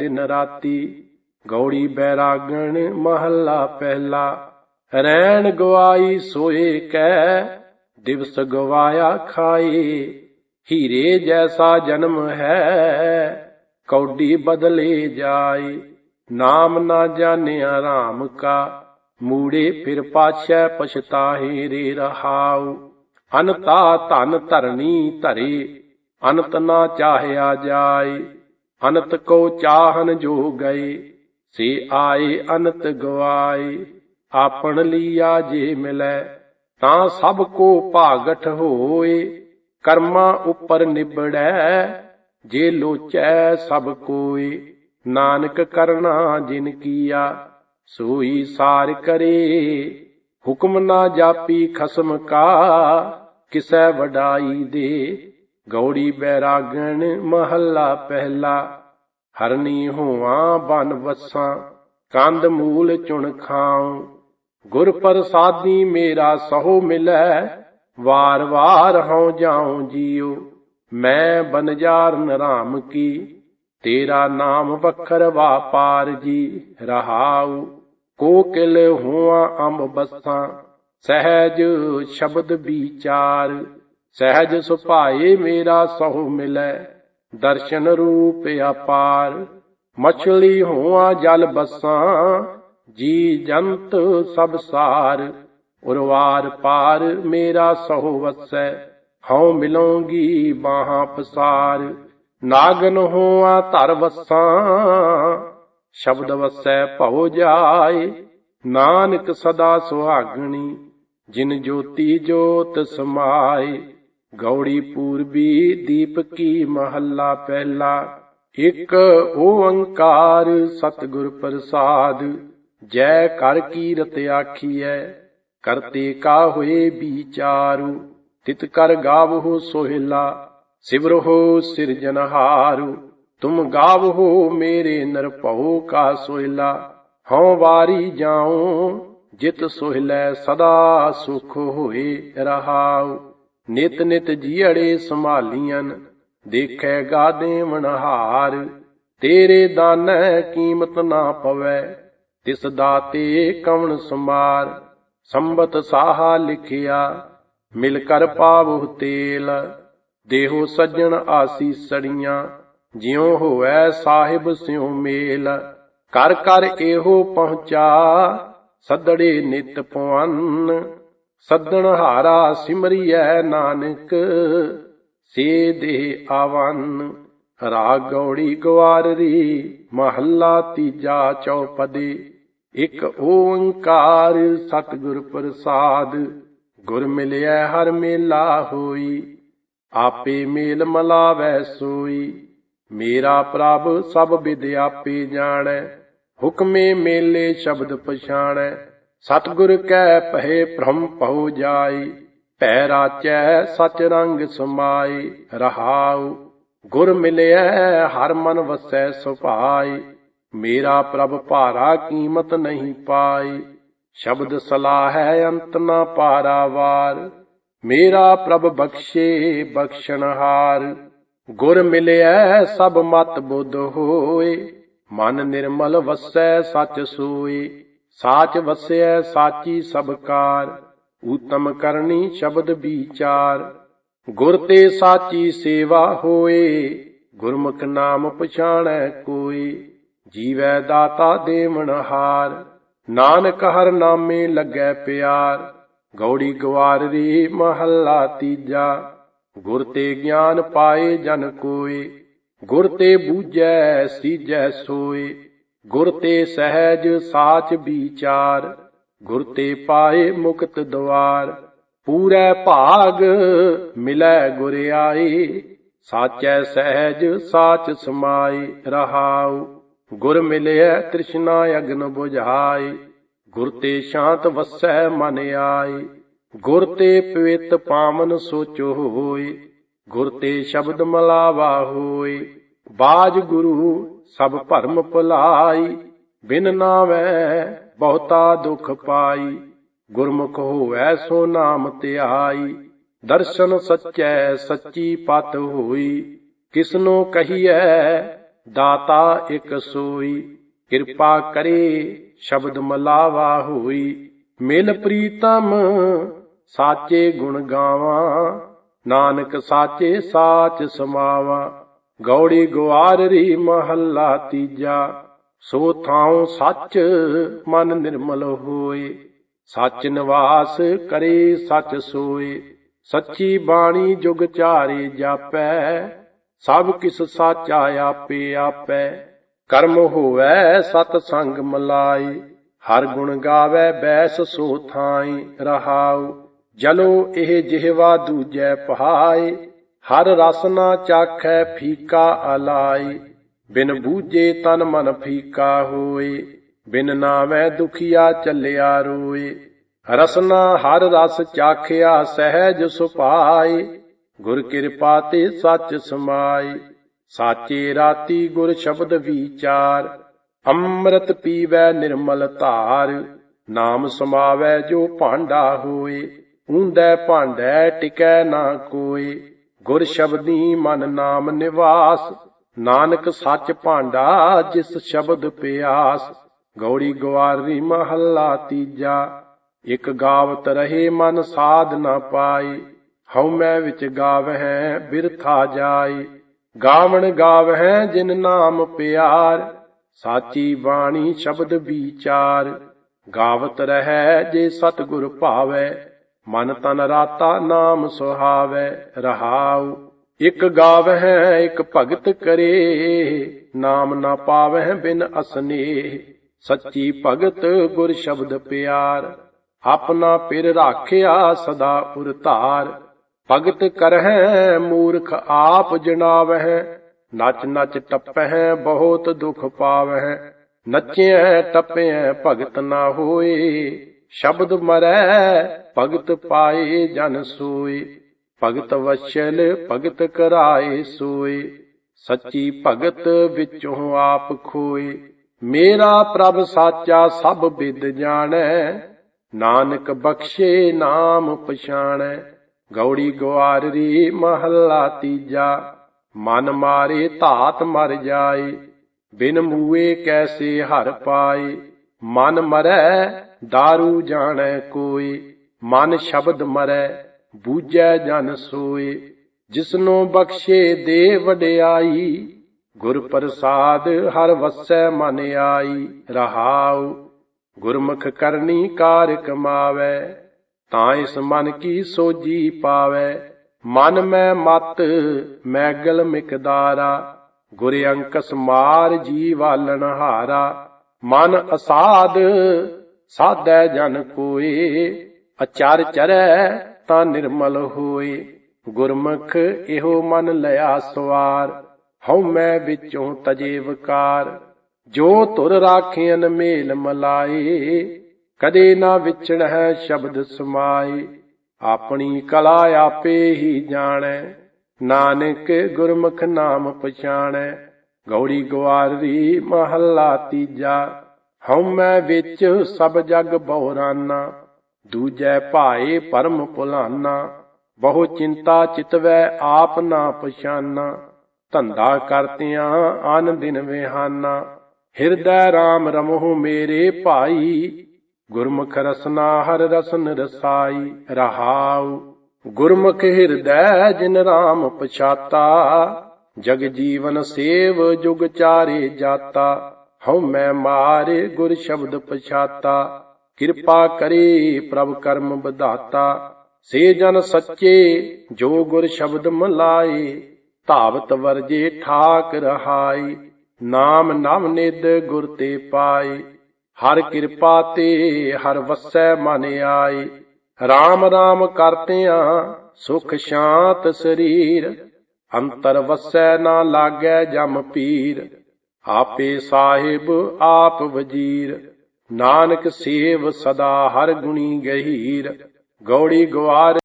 ਦਿਨ ਰਾਤੀ ਗੌੜੀ ਬੈਰਾਗਣ ਮਹੱਲਾ ਪਹਿਲਾ। ਰੈਣ ਗਵਾਈ ਸੋਏ ਕੈ, ਦਿਵਸ ਗਵਾਇਆ ਖਾਏ ਹੀਰੇ ਜੈਸਾ ਜਨਮ ਹੈ, ਕੌਡੀ ਬਦਲੇ ਜਾਏ ਨਾਮ ਨਾ ਜਾਣਿਆ ਰਾਮ ਕਾ, ਮੂੜੇ ਫਿਰ ਪਾਛੈ ਪਛਤਾਹੇ ਰੇ ਰਹਾਉ। ਅਨਤਾ ਧਨ ਧਰਣੀ ਧਰੇ, ਅਨਤ ਨਾ ਚਾਹਿਆ ਜਾਏ ਅਨੰਤ ਕੋ ਚਾਹਨ ਜੋ ਗਏ ਸੇ ਆਏ ਅਨੰਤ ਗਵਾਏ, ਆਪਣ ਲੀਆ ਜੇ ਮਿਲੈ, ਤਾਂ ਸਭ ਕੋ ਭਾਗਠ ਹੋਏ, ਕਰਮਾਂ ਉਪਰ ਨਿਬੜੈ, ਜੇ ਲੋਚੈ ਸਭ ਕੋਏ, ਨਾਨਕ ਕਰਨਾ ਜਿਨ ਕੀਆ, ਸੋਈ ਸਾਰ ਕਰੇ, ਹੁਕਮ ਨਾ ਜਾਪੀ ਖਸਮ ਕਾ, ਕਿਸੈ ਵਡਾਈ ਦੇ, ਗੌੜੀ ਬੈਰਾਗਣ ਮਹੱਲਾ ਪਹਿਲਾ ਹਰਨੀ ਹੋਵਾਂ, ਬਨ ਵਸਾਂ ਕੰਦ ਮੂਲ ਚੁਣ ਖਾਉ। ਗੁਰ ਪ੍ਰਸਾਦੀ ਮੇਰਾ ਸਹੁ ਮਿਲੈ, ਵਾਰ ਵਾਰ ਹਉ ਜਾਉ ਜੀਉ। ਮੈਂ ਬਨਜਾਰ ਨਰਾਮ ਕੀ, ਤੇਰਾ ਨਾਮ ਵਖਰ ਵਾਪਾਰ ਜੀ ਰਹਾਉ। ਕੋਕਿਲ ਹੁਆ ਅੰਬ ਬਸਾਂ, ਸਹਿਜ ਸ਼ਬਦ ਵਿਚਾਰ। ਸਹਿਜ ਸੁਭਾਏ ਮੇਰਾ ਸਹੁ ਮਿਲੈ ਦਰਸ਼ਨ ਰੂਪ ਅਪਾਰ। ਮਛਲੀ ਹੋਆ ਜਲ ਬਸਾਂ, ਜੀ ਜੰਤ ਸਭ ਸਾਰ। ਉਰਵਾਰ ਪਾਰ ਮੇਰਾ ਸਹੁ ਵਸੈ, ਹਉ ਮਿਲੋਂਗੀ ਬਾਹਾਂ ਪਸਾਰ। ਨਾਗਨ ਹੋਆ ਧਰ ਵਸਾਂ, ਸ਼ਬਦ ਵਸੈ ਭਉ ਜਾਏ। ਨਾਨਕ ਸਦਾ ਸੁਹਾਗਣੀ, ਜਿਨ ਜੋਤੀ ਜੋਤ ਸਮਾਏ। ਗੌੜੀ ਪੂਰਬੀ ਦੀਪ ਕੀ ਮਹੱਲਾ ਪਹਿਲਾ, ਇਕ ਓੰਕਾਰ ਸਤਿਗੁਰ ਪ੍ਰਸਾਦ, ਜੈ ਕਰ ਕੀਰਤ ਆਖੀਐ, ਕਰਤੇ ਕਾ ਹੋਏ ਵਿਚਾਰੂ ਤਿਤ ਕਰ ਗਾਵਹੁ ਸੋਹਿਲਾ ਸਿਵਰਹੁ ਸਿਰਜਨਹਾਰੂ ਤੁਮ ਗਾਵਹੁ ਮੇਰੇ ਨਰਭਉ ਕਾ ਸੋਹਿਲਾ, ਹਉ ਵਾਰੀ ਜਾਉ, ਜਿਤ ਸੋਹਿਲੈ ਸਦਾ ਸੁਖ ਹੋਏ ਰਹਾਉ। ਨਿਤ ਨਿਤ ਜੀੜੇ ਸੰਭਾਲੀਆਂ ਦੇਖੈ ਗਾਦੇ ਮਨਹਾਰ ਤੇਰੇ ਦਾਨੈ ਕੀਮਤ ਨਾ ਪਵੈ, ਤਿਸ ਦਾਤੇ ਕਵਣ ਸਮਾਰ ਸੰਬਤ ਸਾਹਾ ਲਿਖਿਆ, ਮਿਲ ਕਰ ਪਾਵਹੁ ਤੇਲ। ਦੇਹੋ ਸੱਜਣ ਆਸੀ ਸੜੀਆਂ, ਜਿਉ ਹੋਵੈ ਸਾਹਿਬ ਸਿਉ ਮੇਲ। ਕਰ ਕਰ ਇਹੋ ਪਹੁੰਚਾ, ਸਦੜੇ ਨਿਤ ਪਵਨ ਸੱਦਣ ਹਾਰਾ ਸਿਮਰਿਐ ਨਾਨਕ ਸੇ ਦੇ ਆਵਨ ਰਾਗ ਗੌੜੀ ਗਵਾਰਰੀ ਮਹੱਲਾ ਤੀਜਾ ਚੌਪਦੀ। ਇਕ ਓੰਕਾਰ ਸਤਿਗੁਰ ਪ੍ਰਸਾਦ, ਗੁਰ ਮਿਲਿਆ ਹਰ ਮੇਲਾ ਹੋਈ, ਆਪੇ ਮੇਲ ਮਲਾਵੈ ਸੋਈ। ਮੇਰਾ ਪ੍ਰਭ ਸਭ ਵਿਦ ਆਪੇ ਜਾਣੈ, ਹੁਕਮੇ ਮੇਲੇ ਸ਼ਬਦ ਪਛਾਣੈ। ਸਤਿਗੁਰ ਕੈ ਪਹਿ ਭ੍ਰਮ ਪਉ ਜਾਈ, ਭੈ ਰਾਚੈ ਸਚ ਰੰਗ ਸਮਾਈ, ਰਹਾਉ, ਗੁਰ ਮਿਲਿਆ ਹਰ ਮਨ ਵਸੈ ਸੁਭਾਈ, ਮੇਰਾ ਪ੍ਰਭ ਭਾਰਾ ਕੀਮਤ ਨਹੀਂ ਪਾਈ, ਸ਼ਬਦ ਸਲਾਹ ਹੈ ਅੰਤ ਨਾ ਪਾਰਾਵਾਰ ਮੇਰਾ ਪ੍ਰਭ ਬਖਸ਼ੇ ਬਖਸ਼ਣਹਾਰ ਗੁਰ ਮਿਲਿਆ ਸਭ ਮਤ ਬੁੱਧ ਹੋਏ, ਮਨ ਨਿਰਮਲ ਵਸੈ ਸਚ ਸੋਏ ਸਾਚ ਵਸਿਐ ਸਾਚੀ ਸਭ ਊਤਮ ਕਰਨੀ ਸ਼ਬਦ ਵਿਚਾਰ। ਗੁਰ ਤੇ ਸਾਚੀ ਸੇਵਾ ਹੋਏ, ਗੁਰਮੁਖ ਨਾਮ ਪਛਾਣੈ ਕੋਈ ਜੀਵੈ ਦਾਤਾ ਦੇਵਨਹਾਰ ਨਾਨਕ ਹਰ ਨਾਮੇ ਲੱਗੈ ਪਿਆਰ। ਗੌੜੀ ਗਵਾਰਰੀ ਮਹੱਲਾ ਤੀਜਾ, ਗੁਰ ਤੇ ਗਿਆਨ ਪਾਏ ਜਨ ਕੋਏ। ਗੁਰ ਤੇ ਬੂਝੈ, ਸੀਜੈ ਸੋਏ। ਗੁਰ ਤੇ ਸਹਿਜ ਸਾਚ ਵਿਚਾਰ, ਗੁਰ ਤੇ ਪਾਏ ਮੁਕਤ ਦਵਾਰ। ਪੂਰੇ ਭਾਗ ਮਿਲੈ ਗੁਰ ਆਈ ਸਾਚੈ ਸਹਿਜ ਸਾਚ ਸਮਾਈ ਰਹਾਉ। ਗੁਰ ਮਿਲਿਆ ਤ੍ਰਿਸ਼ਨਾ ਅਗਨ 부ਝਾਈ ਗੁਰ ਤੇ ਸ਼ਾਂਤ ਵਸੈ ਮਨ ਆਈ ਗੁਰ ਤੇ ਪਵਿੱਤ ਪਾਵਨ ਸੋਚੋ ਹੋਏ, ਗੁਰ ਤੇ ਸ਼ਬਦ ਮਲਾਵਾ ਹੋਏ। ਬਾਜ ਗੁਰੂ ਸਭ ਭਰਮ ਭੁਲਾਈ, ਬਿਨ ਨਾਵੈ ਬਹੁਤਾ ਦੁਖ ਪਾਈ। ਗੁਰਮੁਖ ਹੋਵੈ ਸੋ ਨਾਮ ਧਿਆਈ, ਦਰਸ਼ਨ ਸੱਚੈ ਸੱਚੀ ਪਤ ਹੋਈ। ਕਿਸਨੋ ਕਹੀਐ, ਦਾਤਾ ਇਕ ਸੋਈ। ਕਿਰਪਾ ਕਰੇ, ਸ਼ਬਦ ਮਲਾਵਾ ਹੋਈ। ਮਿਲ ਪ੍ਰੀਤਮ, ਸਾਚੇ ਗੁਣ ਗਾਵਾਂ। ਨਾਨਕ ਸਾਚੇ ਸਾਚ ਸਮਾਵਾ। ਗੌੜੀ ਗੁਆਰਰੀ ਮਹੱਲਾ ਤੀਜਾ, ਸੋ ਥਾਉ ਸੱਚ ਮਨ ਨਿਰਮਲ ਹੋਏ। ਸੱਚ ਨਿਵਾਸ ਕਰੇ ਸੱਚ ਸੋਏ, ਸੱਚੀ ਬਾਣੀ ਜੁਗ ਚਾਰੇ ਜਾਪੈ, ਸਭ ਕਿਸ ਸਾਚਾ ਆਪੇ ਆਪੈ। ਕਰਮ ਹੋਵੈ ਸਤ ਸੰਗ ਮਲਾਈ ਹਰ ਗੁਣ ਗਾਵੇ ਬੈਸ ਸੋ ਥਾਈ ਰਹਾਉ। ਜਲੋ ਇਹ ਜਿਹਵਾ ਦੂਜੈ ਪਹਾਏ ਹਰ ਰਸਨਾ ਚਾਖੈ ਫੀਕਾ ਅਲਾਈ ਬਿਨ ਬੂਝੇ ਤਨ ਮਨ ਫੀਕਾ ਹੋਏ, ਬਿਨ ਨਾਮੈ ਦੁਖੀਆ ਚੱਲਿਆ ਰੋਏ। ਰਸਨਾ ਹਰ ਰਸ ਚਾਖਿਆ ਸਹਿਜ ਸੁਪਾਈ ਗੁਰ ਕਿਰਪਾ ਤੇ ਸੱਚ ਸਮਾਈ ਸਾਚੇ ਰਾਤੀ ਗੁਰ ਸ਼ਬਦ ਵਿਚਾਰ, ਅੰਮ੍ਰਿਤ ਪੀਵੈ ਨਿਰਮਲ ਧਾਰ। ਨਾਮ ਸਮਾਵੈ ਜੋ ਭਾਂਡਾ ਹੋਏ, ਊਂਦੈ ਭਾਂਡੈ ਟਿਕੈ ਨਾ ਕੋਈ ਗੁਰ ਸ਼ਬਦੀ ਮਨ ਨਾਮ ਨਿਵਾਸ, ਨਾਨਕ ਸੱਚ ਭਾਂਡਾ ਜਿਸ ਸ਼ਬਦ ਪਿਆਸ। ਗੌੜੀ ਗਵਾਰੀ ਮਹੱਲਾ ਤੀਜਾ, ਇਕ ਗਾਵਤ ਰਹੇ ਮਨ ਸਾਧ ਨਾ ਪਾਈ। ਹਉ ਮੈਂ ਵਿੱਚ ਗਾਵਹਿ ਬਿਰਥਾ ਜਾਈ। ਗਾਵਣ ਗਾਵਹਿ ਜਿਨ ਨਾਮ ਪਿਆਰ, ਸਾਚੀ ਬਾਣੀ ਸ਼ਬਦ ਵਿਚਾਰ। ਗਾਵਤ ਰਹੈ ਜੇ ਸਤਿਗੁਰ ਭਾਵੈ ਮਨ ਤਨ ਰਾਤਾ ਨਾਮ ਸੁਹਾਵੈ, ਰਹਾਉ। ਇਕ ਗਾਵਹਿ, ਇਕ ਭਗਤ ਕਰੇ, ਨਾਮ ਨਾ ਪਾਵਹਿ ਬਿਨ ਅਸਨੇ। ਸੱਚੀ ਭਗਤ ਗੁਰ ਸ਼ਬਦ ਪਿਆਰ, ਆਪਣਾ ਪਿਰ ਰਾਖਿਆ ਸਦਾ ਉਰ ਧਾਰ ਭਗਤ ਕਰਹਿ, ਮੂਰਖ ਆਪ ਜਣਾਵਹਿ ਨਚ ਨਚ ਟੱਪਹਿ, ਬਹੁਤ ਦੁਖ ਪਾਵਹਿ। ਨਚਿਐ, ਟੱਪਿਐ, ਭਗਤ ਨਾ ਹੋਏ। ਸ਼ਬਦ ਮਰੈ, ਭਗਤ ਪਾਏ ਜਨ ਸੋਏ। ਭਗਤ ਵਛਲ ਭਗਤ ਕਰਾਏ ਸੋਏ। ਸੱਚੀ ਭਗਤ ਵਿੱਚੋਂ ਆਪ ਖੋਏ। ਮੇਰਾ ਪ੍ਰਭ ਸਾਚਾ ਸਭ ਵਿਦ ਜਾਣੈ। ਨਾਨਕ ਬਖਸ਼ੇ ਨਾਮ ਪਛਾਣੈ। ਗੌੜੀ ਗਵਾਰੀ ਮਹੱਲਾ ਤੀਜਾ। ਮਨ ਮਾਰੇ ਧਾਤ ਮਰ ਜਾਏ। ਬਿਨ ਮੂਏ ਕੈਸੇ ਹਰ ਪਾਏ। ਮਨ ਮਰੈ दारू ਜਾਣੈ ਕੋਈ ਮਨ ਸ਼ਬਦ ਮਰੈ ਬੂਝੈ ਜਨ ਸੋਏ ਜਿਸਨੋ ਬਖਸ਼ੇ ਦੇ ਵਡਿਆਈ ਗੁਰ ਪ੍ਰਸਾਦ ਹਰ ਵਸੈ ਮਨ ਆਈ ਰਹਾਉ ਗੁਰਮੁਖ ਕਰਨੀ ਕਾਰ ਕਮਾਵੈ ਤਾਂ ਇਸ ਮਨ ਕੀ ਸੋਜੀ ਪਾਵੈ ਮਨ ਮੈਂ ਮਤ ਮੈਗਲ ਮਿਕਦਾਰਾ ਗੁਰ ਅੰਕਸ ਮਾਰ ਜੀ ਵਾਲਣ ਹਾਰਾ ਮਨ ਅਸਾਦ ਸਾਧੈ ਜਨ ਕੋਏ ਅਚਰ ਚਰੈ ਤਾਂ ਨਿਰਮਲ ਹੋਏ ਗੁਰਮੁਖ ਇਹੋ ਮਨ ਲਿਆ ਸਵਾਰ, ਹਉ ਮੈਂ ਵਿੱਚੋਂ ਤਜੇ ਵਿਕਾਰ। ਜੋ ਤੁਰ ਰਾਖਿਆਨ ਮੇਲ ਮਲਾਏ ਕਦੇ ਨਾ ਵਿਚਣ ਹੈ ਸ਼ਬਦ ਸਮਾਏ ਆਪਣੀ ਕਲਾ ਆਪੇ ਹੀ ਜਾਣੈ, ਨਾਨਕ ਗੁਰਮੁਖ ਨਾਮ ਪਛਾਣੈ। ਗੌੜੀ ਗਵਾਰੀ ਮਹੱਲਾ ਤੀਜਾ। ਹਉ ਮੈਂ ਵਿੱਚ ਸਭ ਜਗ ਬਹੁਰਾਨਾ, ਦੂਜੈ ਭਾਏ ਪਰਮ ਭੁਲਾਨਾ ਬਹੁ ਚਿੰਤਾ ਚਿਤਵੈ ਆਪ ਨਾ ਪਛਾਨਾ, ਧੰਦਾ ਕਰਤਿਆਂ ਆਨ ਦਿਨ ਵਿਹਾਨਾ, ਹਿਰਦੈ RAM ਰਮਹੁ ਮੇਰੇ ਭਾਈ, ਗੁਰਮੁਖ ਰਸਨਾ ਹਰ ਰਸਨ ਰਸਾਈ ਰਹਾਉ, ਗੁਰਮੁਖ ਹਿਰਦੈ ਜਿਨ RAM ਪਛਾਤਾ, ਜਗ ਜੀਵਨ ਸੇਵ ਜੁਗ ਚਾਰੇ ਜਾਤਾ ਹਉ ਮੈਂ ਮਾਰੇ ਗੁਰ ਸ਼ਬਦ ਪਛਾਤਾ, ਕਿਰਪਾ ਕਰੇ ਪ੍ਰਭ ਕਰਮ ਵਧਾਤਾ। ਸੇ ਜਨ ਸੱਚੇ ਜੋ ਗੁਰ ਸ਼ਬਦ ਮਲਾਏ, ਧਾਵਤ ਵਰਜੇ ਠਾਕ ਰਹਾਈ ਨਾਮ ਨਵ ਨਿਦ ਗੁਰ ਤੇ ਪਾਈ ਹਰ ਕਿਰਪਾ ਤੇ ਹਰ ਵਸੈ ਮਨ ਆਈ RAM RAM ਕਰਤਿਆਂ ਸੁਖ ਸ਼ਾਂਤ ਸਰੀਰ, ਅੰਤਰ ਵਸੈ ਨਾ ਲਾਗੈ ਜਮ ਪੀਰ। ਆਪੇ ਸਾਹਿਬ ਆਪ ਵਜੀਰ। ਨਾਨਕ ਸੇਵ ਸਦਾ ਹਰ ਗੁਣੀ ਗਹੀਰ। ਗੌੜੀ ਗਵਾਰ